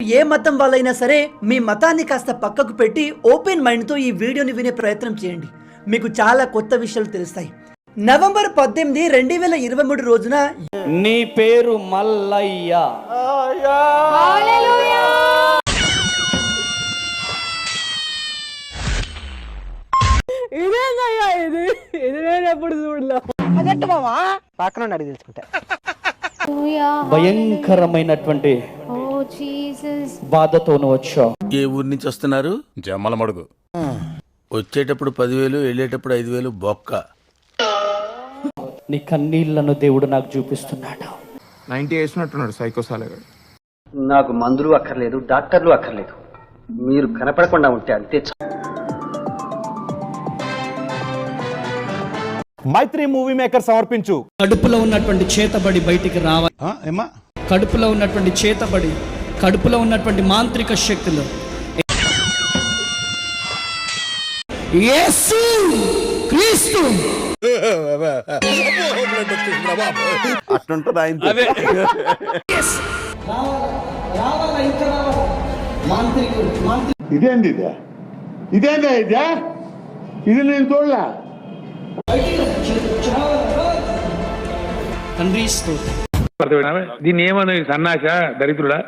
ఏ మతం వాళ్ళైనా సరే మీ మతాన్ని కాస్త పక్కకు పెట్టి ఓపెన్ మైండ్తో ఈ వీడియోని వినే ప్రయత్నం చేయండి. మీకు చాలా కొత్త విషయాలు తెలుస్తాయి. నవంబర్ పద్దెనిమిది రెండు వేల ఇరవై మూడు రోజున నీ పేరు మల్లయ్య. ఇదేందయ్యా ఇది? ఇది నేను ఎప్పుడు చూడలే. అదట్టు మామా పక్కన ఉండి అడిగి తెలుసుకుంటా. భయంకరమైనటువంటి Jesus. బాధతో నువ్వు వచ్చావు. ఏ ఊరు నుంచి వస్తున్నారు? జమ్మల మడుగు వచ్చేటప్పుడు పదివేలు వెళ్ళేటప్పుడు ఐదు వేలు బొక్క. నీ కన్నీళ్ళను దేవుడు నాకు చూపిస్తున్నాడు. నైన్టీ వేసినట్టున్నాడు సైకో సాలేగాడు. నాకు మందులు అక్కర్లేదు డాక్టర్లు అక్కర్లేదు. మీరు కనపడకుండా ఉంటే అంతే చాలు. మైత్రి మూవీ మేకర్ సమర్పించు. కడుపులో ఉన్నటువంటి చేతబడి బయటికి రావాలి. ఏమా కడుపులో ఉన్నటువంటి చేతబడి కడుపులో ఉన్నటువంటి మాంత్రిక శక్తులు. యేసు క్రీస్తు. అట్లుంటుంది ఆయన ఇదేంది ఇదే? ఇదేందా ఇదే? ఇది నేను చూడలే. తండ్రి దీన్ని ఏమను సన్నాస దరిద్రుడా?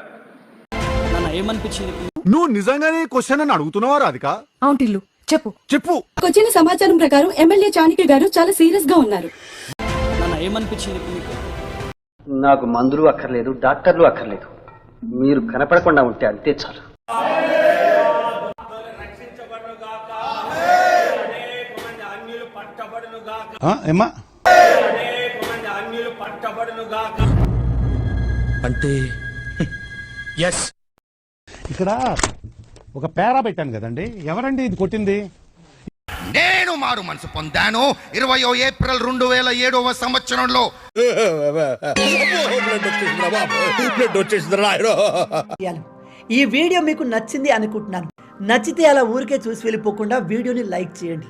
ఏమనిపించింది? నువ్వు నిజంగానే క్వశ్చన్ అని అడుగుతున్నావా రాధిక? అవుటిల్లు చెప్పు. చెప్పు. వచ్చిన సమాచారం ప్రకారం ఎమ్మెల్యే చాణక్య గారు చాలా సీరియస్గా ఉన్నారు. ఏమనిపించింది నాకు మందులు అక్కర్లేదు డాక్టర్లు అక్కర్లేదు. మీరు కనపడకుండా ఉంటే అంతే చాలు. ఏమా అంటే ఎస్ ఇక్కడ ఒక పేరా పెట్టాను కదండి. ఎవరండి ఇది కొట్టింది? నేను మారు మనసు పొందాను. ఇరవయో ఏప్రిల్ రెండు వేల ఏడవ సంవత్సరంలో. ఈ వీడియో మీకు నచ్చింది అనుకుంటున్నాను. నచ్చితే అలా ఊరికే చూసి వెళ్ళిపోకుండా వీడియోని లైక్ చేయండి.